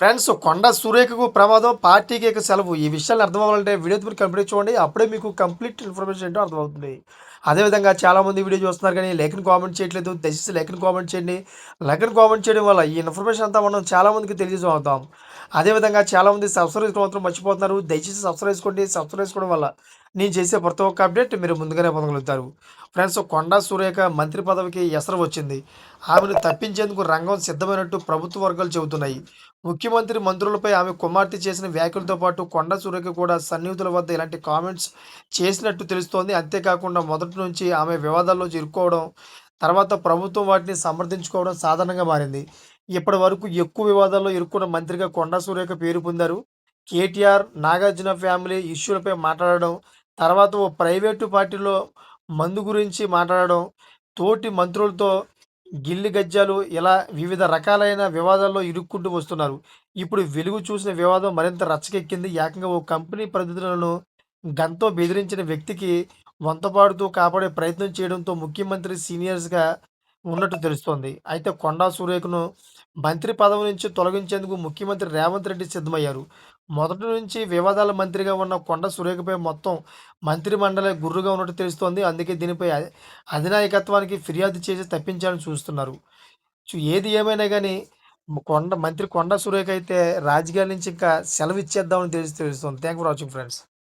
Friends కొండ సూర్యకు ప్రమాదం పార్టీకి సెలవు. ఈ విషయాలు అర్థం అవ్వాలంటే వీడియో మీరు కంప్లీట్ చూడండి. అప్పుడే మీకు కంప్లీట్ ఇన్ఫర్మేషన్ ఏంటో అర్థమవుతుంది. అదేవిధంగా చాలామంది వీడియో చూస్తున్నారు కానీ లేఖను కామెంట్ చేయట్లేదు. దయచేసి లేఖను కామెంట్ చేయండి. లేఖను కామెంట్ చేయడం వల్ల ఈ ఇన్ఫర్మేషన్ అంతా మనం చాలామందికి తెలియజేద్దాం అదేవిధంగా చాలామంది సబ్స్క్రైబ్ మాత్రం మర్చిపోతున్నారు. దయచేసి సబ్స్క్రైబ్ చేసుకోండి. సబ్స్క్రైబ్ చేసుకోవడం వల్ల నేను చేసే ప్రతి ఒక్క అప్డేట్ మీరు ముందుగానే పొందగలుగుతారు. ఫ్రెండ్స్ కొండా సురేఖ మంత్రి పదవికి ఎసరు వచ్చింది. ఆమెను తప్పించేందుకు రంగం సిద్ధమైనట్టు ప్రభుత్వ వర్గాలు చెబుతున్నాయి. ముఖ్యమంత్రి మంత్రులపై ఆమె కుమార్తె చేసిన వ్యాఖ్యలతో పాటు కొండ సురేఖ కూడా సన్నిహితుల వద్ద ఇలాంటి కామెంట్స్ చేసినట్టు తెలుస్తోంది. అంతేకాకుండా మొదటి నుంచి ఆమె వివాదాల్లో చిరుక్కోవడం తర్వాత ప్రభుత్వం వాటిని సమర్థించుకోవడం సాధారణంగా మారింది. ఇప్పటి వరకు ఎక్కువ వివాదాల్లో ఇరుక్కున్న మంత్రిగా కొండా సురేఖ పేరు పొందారు. కేటీఆర్ నాగార్జున ఫ్యామిలీ ఇష్యూలపై మాట్లాడడం తర్వాత ఓ ప్రైవేటు పార్టీలో మందు గురించి మాట్లాడడం తోటి మంత్రులతో గిల్లి గజ్జాలు ఇలా వివిధ రకాలైన వివాదాల్లో ఇరుక్కుంటూ వస్తున్నారు. ఇప్పుడు వెలుగు చూసిన వివాదం మరింత రచ్చకెక్కింది. ఏకంగా ఓ కంపెనీ ప్రతినిధులను గంతో బెదిరించిన వ్యక్తికి వంతపాడుతూ కాపాడే ప్రయత్నం చేయడంతో ముఖ్యమంత్రి సీనియర్స్గా ఉన్నట్టు తెలుస్తోంది. అయితే కొండా సురేఖను మంత్రి పదవి నుంచి తొలగించేందుకు ముఖ్యమంత్రి రేవంత్ రెడ్డి సిద్ధమయ్యారు. మొదటి నుంచి వివాదాల మంత్రిగా ఉన్న కొండ సురేఖపై మొత్తం మంత్రి మండలి గుర్రుగా ఉన్నట్టు తెలుస్తోంది. అందుకే దీనిపై అధి- అధినాయకత్వానికి ఫిర్యాదు చేసి తప్పించాలని చూస్తున్నారు. చు- ఏది ఏమైనా కానీ కొండ మంత్రి కొండ సురేఖ అయితే రాజకీయాల నుంచి ఇంకా సెలవు ఇచ్చేద్దామని తెలిసి తెలుస్తుంది. Thank for watching friends